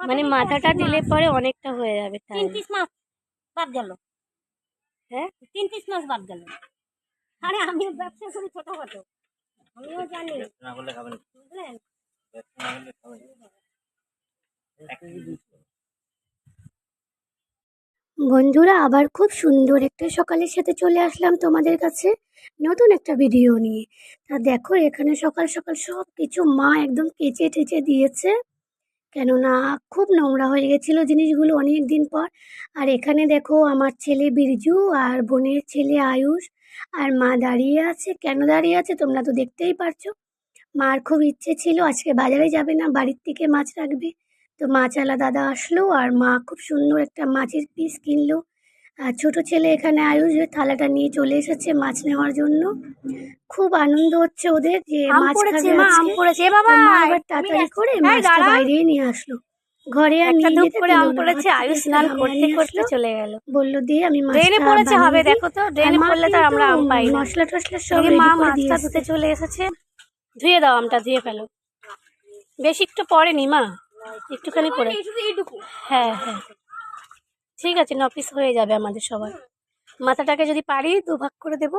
মানে মাথাটা দিলে পরে অনেকটা হয়ে যাবে তিন পিস মাছ বাদ গেল। হ্যাঁ? তিন পিস মাছ বাদ গেল। আরে আমি ব্যবসা করি ছোটখাটো। আমিও জানি। না করলে খাবেন বুঝলেন? ব্যবসা না করলে খাবেন বন্ধুরা আবার খুব সুন্দর একটা সকালের সাথে চলে আসলাম তোমাদের কাছে নতুন একটা ভিডিও নিয়ে। তা দেখো এখানে সকাল সকাল সব কিছু মা একদম কেচে টেচে দিয়েছে। কেননা খুব নোংরা হয়ে গেছিল জিনিসগুলো অনেক দিন পর। আর এখানে দেখো আমার ছেলে বিরজু আর বোনের ছেলে আয়ুষ আর মা দাঁড়িয়ে আছে। কেন দাঁড়িয়ে আছে তোমরা তো দেখতেই পারছ। মার খুব ইচ্ছে ছিল, আজকে বাজারে যাবে না, বাড়ির থেকে মাছ রাখবে। তো মাছওয়ালা দাদা আসলো আর মা খুব সুন্দর একটা মাছের পিস কিনলো। আর ছোট ছেলে এখানে আয়ুষ থালাটা নিয়ে চলে এসেছে মাছ নেওয়ার জন্য। খুব আনন্দ হচ্ছে ওদের যে মাছ পড়েছে খাবে আম। পড়েছে। বাবা তাড়াতাড়ি করে মাছটা। বাইরে নিয়ে আসলো। ঘরে আর একটা নিয়ে যেতে করে আম পড়েছে আয়ুষ স্নান করতে করতে চলে গেল। বলল দিয়ে আমি ড্রেনে পড়েছে হবে দেখো। তো ড্রেনে পড়লে তো আমরা আম পাই মশলা টশলা সব এদিকে মা মাছটা ধুতে চলে এসেছে। ধুয়ে দাও আমটা ধুয়ে ফেলো। বেশি একটু পড়েনি মা। একটুখানি পড়ে হ্যাঁ হ্যাঁ। ঠিক আছে ন পিস হয়ে যাবে আমাদের সবার। মাথাটাকে যদি পারি দু ভাগ করে দেবো।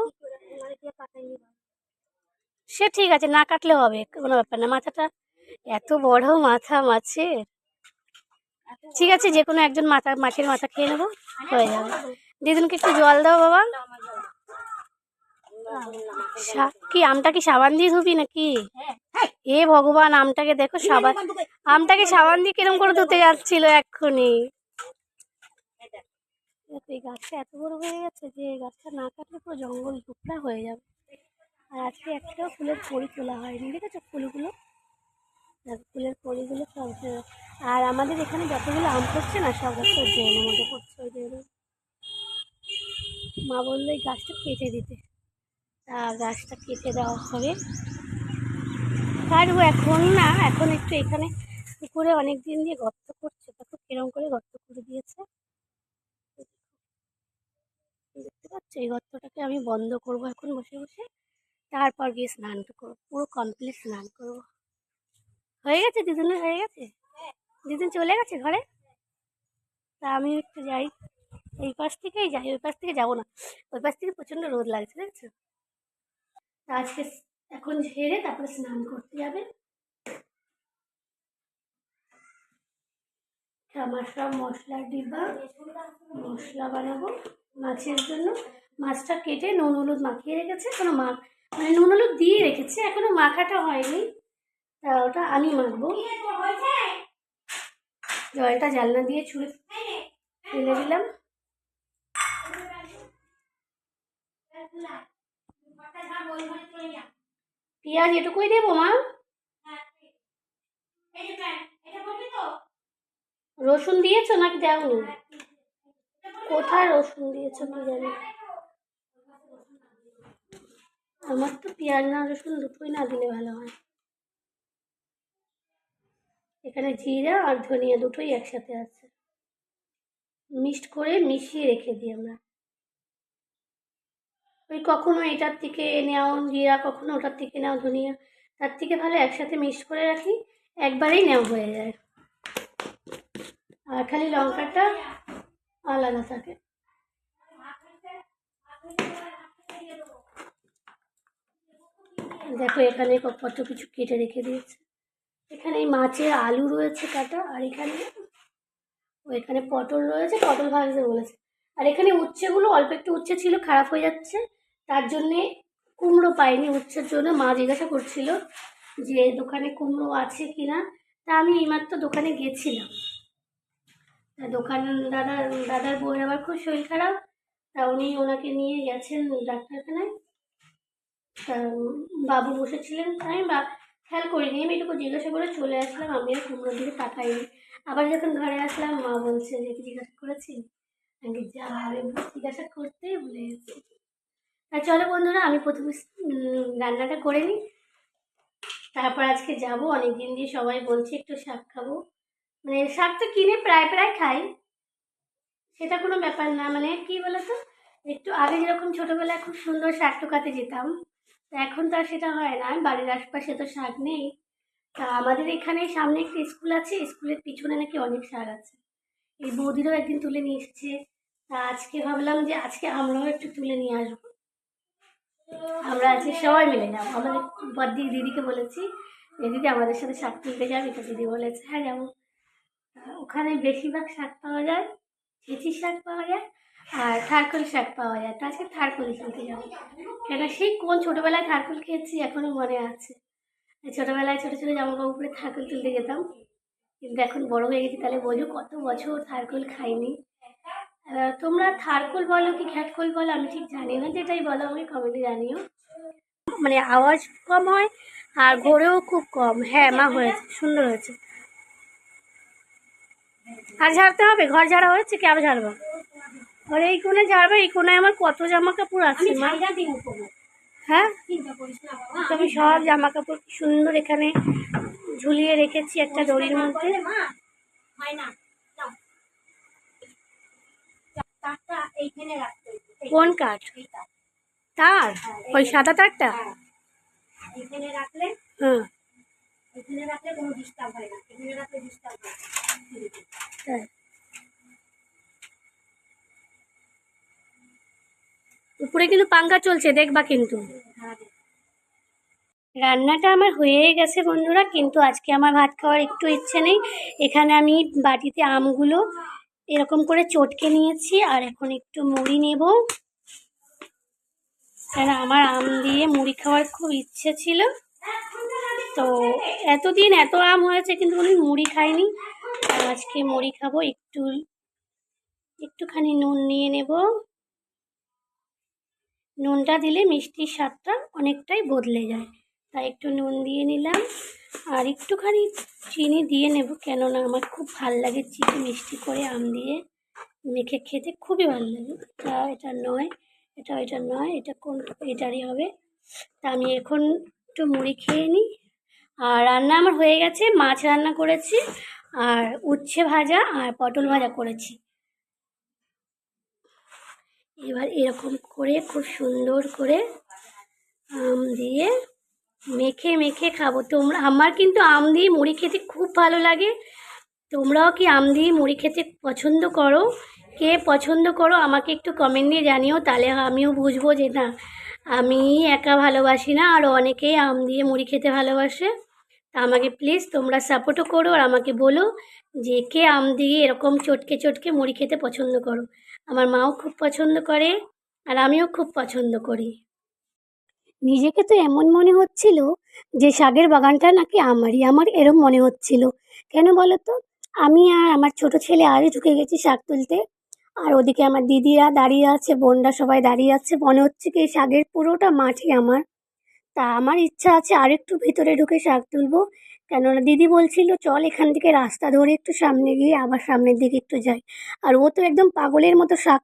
সে ঠিক আছে, না কাটলে হবে, কোনো ব্যাপার না। মাথাটা এত বড়, মাথা মাছের ঠিক আছে যে কোনো একজন মাথা মাছের মাথা খেয়ে নেব, হয়ে যাবে। দিদুনকে একটু জল দাও, বাবা। কি, আমটা কি সাবান দিয়ে ধুবি নাকি? এ ভগবান, আমটাকে দেখো সাবান। আমটাকে সাবান দিয়ে কিরম করে ধুতে যাচ্ছিল এক্ষুনি। এই গাছটা এত বড় হয়ে গেছে যে গাছটা না কাটলে পুরো জঙ্গল টুকরা হয়ে যাবে। আর আজকে একটাও ফুলের কড়ি তোলা হয়নি, দেখেছ ফুলগুলো? ফুলের কড়িগুলো সব আর আমাদের এখানে যতগুলো আম পড়ছে না, সব গাছটা মধ্যে পড়ছে, ওই মা বলল এই গাছটা কেটে দিতে। তা গাছটা কেটে দেওয়া হবে। কাটবো এখন না, এখন একটু এখানে পুকুরে অনেক দিন দিয়ে গর্ত করছে, দেখো কিরম করে গর্ত করে দিয়েছে। পাচ্ছ এই গর্তটাকে আমি বন্ধ করব এখন বসে বসে। তারপর গিয়ে স্নানটা করব, পুরো কমপ্লিট স্নান করব। হয়ে গেছে? দিদুনের হয়ে গেছে? দিদুন চলে গেছে ঘরে? তা আমি একটু যাই। এই পাশ থেকেই যাই, ওই পাশ থেকে যাব না। ওই পাশ থেকে প্রচণ্ড রোদ লাগছে দেখছ তা আজকে এখন ঝেড়ে তারপরে স্নান করতে যাবে। আমার সব মশলার ডিব্বা, মশলা বানাবো। মাছের জন্য। মাছটা কেটে নুন হলুদ মাখিয়ে রেখেছে, এখনও মা মানে নুন হলুদ দিয়ে রেখেছে, এখনও মাখাটা হয়নি। তা ওটা আমি মাখবো। জলটা জালনা দিয়ে ছুঁড়ে ফেলে দিলাম। পেঁয়াজ এটুকুই দেবো, মা? রসুন দিয়েছ নাকি দেওনি? কোথায় রসুন দিয়েছ কি জানি আমার তো পেঁয়াজ না, রসুন দুটোই না দিলে ভালো হয়। এখানে জিরা আর ধনিয়া দুটোই একসাথে আছে। মিক্সড করে মিশিয়ে রেখে দিই আমরা। ওই কখনো এটার থেকে নেওয়া জিরা, কখনো ওটার থেকে নেওয়া ধনিয়া, তার থেকে ভালো একসাথে মিক্সড করে রাখি, একবারেই নেওয়া হয়ে যায়। আর খালি লঙ্কাটা আলাদা থাকে। দেখো, এখানে কত কিছু কেটে রেখে দিয়েছে। এখানে এই মাছের আলু রয়েছে কাটা, আর এখানে এখানে পটল রয়েছে, পটল ভাজতে বলেছে। আর এখানে উচ্ছেগুলো অল্প একটু উচ্ছে ছিল, খারাপ হয়ে যাচ্ছে। তার জন্যে কুমড়ো পাইনি, উচ্ছের জন্য মা জিজ্ঞাসা করছিল যে দোকানে কুমড়ো আছে কি না তা আমি এইমাত্র দোকানে গেছিলাম। দোকান দাদা, দাদার বউয়ের আবার খুব শরীর খারাপ, তা উনি ওনাকে নিয়ে গেছেন ডাক্তারখানায়। তা বাবু বসেছিলেন আমি বা- খেয়াল করিনি, আমি এটুকু জিজ্ঞাসা করে চলে আসলাম আমি আর কুমড়োর দিকে তাকাইনি। আবার যখন ঘরে আসলাম, মা বলছে যে জিজ্ঞাসা করেছি আমি যা আমি জিজ্ঞাসা করতে ভুলে গেছি। তা চলো বন্ধুরা, আমি প্রথমে রান্নাটা করে নিই। তারপর আজকে যাব অনেক দিন দিয়ে সবাই বলছে একটু শাক খাব। মানে শাক তো কিনে প্রায় প্রায় খাই। সেটা কোনো ব্যাপার না মানে কি বলতো? একটু আগে যেরকম ছোটোবেলায় খুব সুন্দর শাক টোকাতে যেতাম এখন তো আর সেটা হয় না, বাড়ির আশপাশে তো শাক নেই। তা আমাদের এখানে সামনে একটা স্কুল আছে, স্কুলের পিছনে নাকি অনেক শাক আছে। এই বৌদিরও একদিন তুলে নিয়ে এসছে। তা আজকে ভাবলাম যে আজকে আমরাও একটু তুলে নিয়ে আসব। আমরা আজকে সবাই মিলে যাব। আমাদের বদ্দি দিদিকে বলেছি দিদি আমাদের সাথে শাক তুলতে যাবি, তো দিদি বলেছে হ্যাঁ যাব। ওখানে বেশিরভাগ শাক পাওয়া যায় ছেঁচি শাক পাওয়া যায় আর থারকল শাক পাওয়া যায়। তো আজকে থারকল তুলতে যাব। কেন সেই কোন ছোটোবেলায় থারকল খেয়েছি এখনও মনে আছে? ছোটোবেলায় ছোটো ছোটো জামা কাপড় পরে থারকল তুলতে যেতাম। কিন্তু এখন বড় হয়ে গেছি, তাহলে বোঝো কত বছর থারকল খাইনি। তোমরা থারকল বলো কি ঘ্যাটকল বলো, আমি ঠিক জানি না, যেটাই বলো আমি কমেন্টে জানিও। মানে আওয়াজ কম হয় আর ঘোরেও খুব কম। হ্যাঁ মা হয়েছে, সুন্দর হয়েছে। আর ঝাড়তে হবে? ঘর ঝাড়া হয়েছে কি? আরও ঝাড়বো? ঘরে এই কোণে ঝাড়বে এই কোণে আমার কত জামা কাপড় আছে হ্যাঁ? আমি সব জামা কাপড় সুন্দর এখানে ঝুলিয়ে রেখেছি একটা দড়ির মধ্যে। হয়। কোন কাঠ? তার। তার ওই সাদা তারটা? হ্যাঁ। রাখলে হ্যাঁ। এখানে রাখলে কোনো ডিস্টার্ব হয় না। এখানে রাখলে ডিস্টার্ব হয় উপরে কিন্তু পাঙ্খা চলছে, দেখবা কিন্তু। রান্নাটা আমার হয়ে গেছে বন্ধুরা, কিন্তু আজকে আমার ভাত খাওয়ার একটু ইচ্ছে নেই। এখানে আমি বাটিতে আমগুলো এরকম করে চটকে নিয়েছি, আর এখন একটু মুড়ি নেব। কেন আমার আম দিয়ে মুড়ি খাওয়ার খুব ইচ্ছে ছিল। তো এতদিন এত আম হয়েছে, কিন্তু আমি মুড়ি খাইনি। আজকে মুড়ি খাব, একটু, একটুখানি নুন নিয়ে নেব। নুনটা দিলে মিষ্টির স্বাদটা অনেকটাই বদলে যায়। তাই একটু নুন দিয়ে নিলাম। আর একটুখানি চিনি দিয়ে নেব, কেননা আমার খুব ভালো লাগে চিনি মিষ্টি করে আম দিয়ে মেখে খেতে, খুবই ভালো লাগে। তা এটা নয়, এটা এটা নয়, এটা কোন, এটারই হবে। তা আমি এখন একটু মুড়ি খেয়ে নিই। আর রান্না আমার হয়ে গেছে, মাছ রান্না করেছি। আর উচ্ছে ভাজা আর পটল ভাজা করেছি। এবার এরকম করে খুব সুন্দর করে, আম দিয়ে মেখে মেখে খাব। তোমরা, আমার কিন্তু আম দিয়ে মুড়ি খেতে খুব ভালো লাগে। তোমরাও কি আম দিয়ে মুড়ি খেতে পছন্দ করো? কে পছন্দ করো আমাকে একটু কমেন্ট দিয়ে জানিও, তাহলে আমিও বুঝব যে না, আমি একা ভালোবাসি না, আর অনেকেই আম দিয়ে মুড়ি খেতে ভালোবাসে। আমাকে প্লিজ তোমরা সাপোর্টও করো আর আমাকে বলো যে কে আম দিয়ে এরকম চটকে চটকে মুড়ি খেতে পছন্দ করো। আমার মাও খুব পছন্দ করে আর আমিও খুব পছন্দ করি। নিজেকে তো এমন মনে হচ্ছিল যে শাকের বাগানটা নাকি আমারই, আমার এরম মনে হচ্ছিল। কেন বলো তো আমি আর আমার ছোট ছেলে আজই ঢুকে গেছি শাক তুলতে। আর ওদিকে আমার দিদিরা দাঁড়িয়ে আছে, বোনরা সবাই দাঁড়িয়ে আছে। মনে হচ্ছে কি শাকের পুরোটা মাঠই আমার। তা আমার ইচ্ছা আছে আরেকটু ভিতরে ঢুকে শাক তুলবো। কেননা দিদি বলছিল, চল এখান থেকে রাস্তা ধরে একটু সামনে গিয়ে আবার সামনের দিকে একটু যাই। আর ও তো একদম পাগলের মতো শাক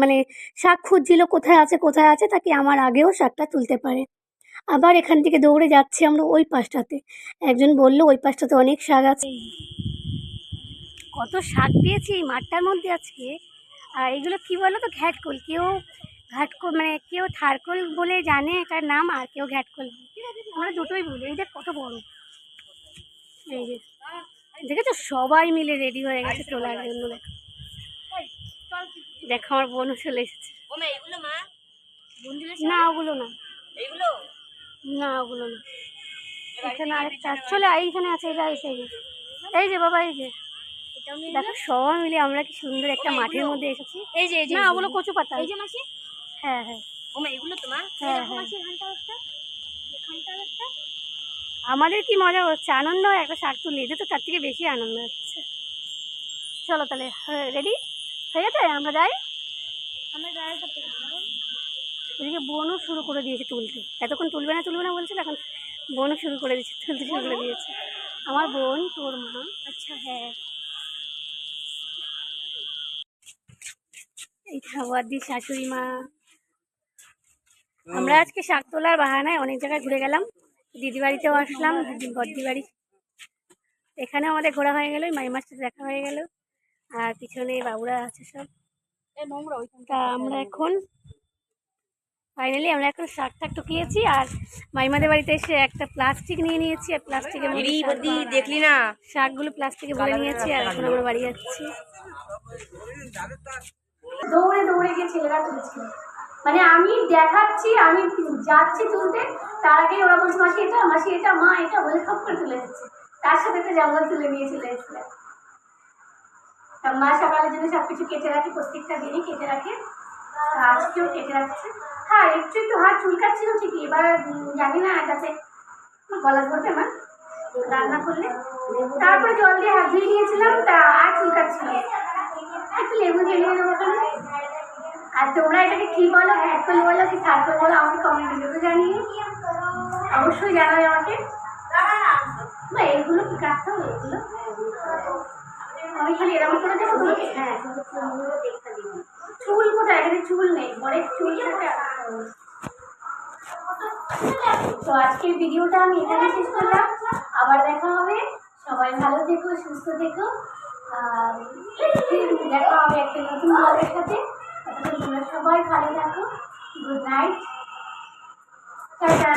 মানে শাক খুঁজছিল কোথায় আছে কোথায় আছে, তাকে আমার আগেও শাকটা তুলতে পারে। আবার এখান থেকে দৌড়ে যাচ্ছি আমরা ওই পাশটাতে। একজন বলল, ওই পাশটাতে অনেক শাক আছে। কত শাক পেয়েছি এই মাঠটার মধ্যে আজকে। আর এগুলো কি বলো তো ঘ্যাটকল। কেউ ঘাটকল মানে কেউ থারকোল বলে জানে এটার নাম আর কেউ ঘাটকোল। আমরা দুটোই বলি এই দেখ কত বড়। এই যে দেখেছ? সবাই মিলে রেডি হয়ে গেছে তোলার জন্য। দেখো দেখো আমার বোনও চলে এসেছে। না ওগুলো না। না ওগুলো না। এখানে আরেকটা চলে এইখানে আছে এটা এসে এই যে। এই যে। বাবা এই যে। দেখো সবাই মিলে আমরা কি সুন্দর একটা মাঠের মধ্যে এসেছি। এই যে এই যে না ওগুলো কচু পাতা এই যে মাসি? হ্যাঁ হ্যাঁ। এগুলো হ্যাঁ, এরকম হ্যাঁ। এখানটা একটা এখানটা একটা আমাদের কি মজা হচ্ছে? আনন্দ হয় একটা শাক তুলে এতে তো তার থেকে বেশি আনন্দ হচ্ছে। চলো তাহলে রেডি হয়ে গেছে? আমরা যাই? আমরা এদিকে বোনও শুরু করে দিয়েছে তুলতে। এতক্ষণ তুলবে না তুলবে না বলছিল এখন বোনও শুরু করে দিয়েছে তুলতে শুরু করে দিয়েছে। আমার বোন তোর মা। আচ্ছা হ্যাঁ। এই খাবার দিয়ে শাশুড়ি মা। আমরা আজকে শাক তোলার বাহানায় অনেক জায়গায় ঘুরে গেলাম। দিদি বাড়িতেও আসলাম দিদি বদ্দি বাড়ি এখানে আমাদের ঘোরা হয়ে গেল মাইমার সাথে দেখা হয়ে গেল। আর পিছনে বাবুরা আছে সব। তা আমরা এখন ফাইনালি আমরা এখন শাক টাক টুকিয়েছি আর মাইমাদের বাড়িতে এসে একটা প্লাস্টিক নিয়ে নিয়েছি। আর ভরা। দেখলি না? শাকগুলো প্লাস্টিকে ভরে নিয়েছি আর এখন আমরা বাড়ি যাচ্ছি। দৌড়ে দৌড়ে গিয়ে ছেলেরা তুলছিল মানে আমি দেখাচ্ছি, আমি যাচ্ছি তুলতে, তার আগেই ওরা বলছে, মাসি এটা মাসি এটা, মা এটা বলে খপ করে তুলে দিচ্ছে। তার সাথে একটা জঙ্গল তুলে নিয়ে চলে এসেছিলেন মা সকালের জন্য সব কিছু কেটে রাখে, প্রত্যেকটা দিনই কেটে রাখে। আজকেও কেটে রাখছে। হ্যাঁ একটু একটু হাত চুলকাচ্ছিল ঠিকই, এবার জানি না, যাতে গলা ধরবে মা। রান্না করলে। তারপরে জল দিয়ে হাত ধুয়ে নিয়েছিলাম, তা আর চুলকাচ্ছিল একটু লেবু ঝেলিয়ে দেবো ওখানে আর তোমরা এটাকে কি বলো? করে বলো কি করে বলো, আমাকে কমেন্টে তো জানিয়ে অবশ্যই জানাবে আমাকে। না এইগুলো কি কাটতে হবে এগুলো? আমি খালি এরকম করে দেবো তোমাকে হ্যাঁ চুল কোথায়? এখানে চুল নেই। পরে চুল তো আজকের ভিডিওটা আমি এখানে শেষ করলাম। আবার দেখা হবে। সবাই ভালো থেকো, সুস্থ থেকো। দেখা হবে একটা নতুন সাথে। তোমরা সবাই ভালো থাকো। Good night tata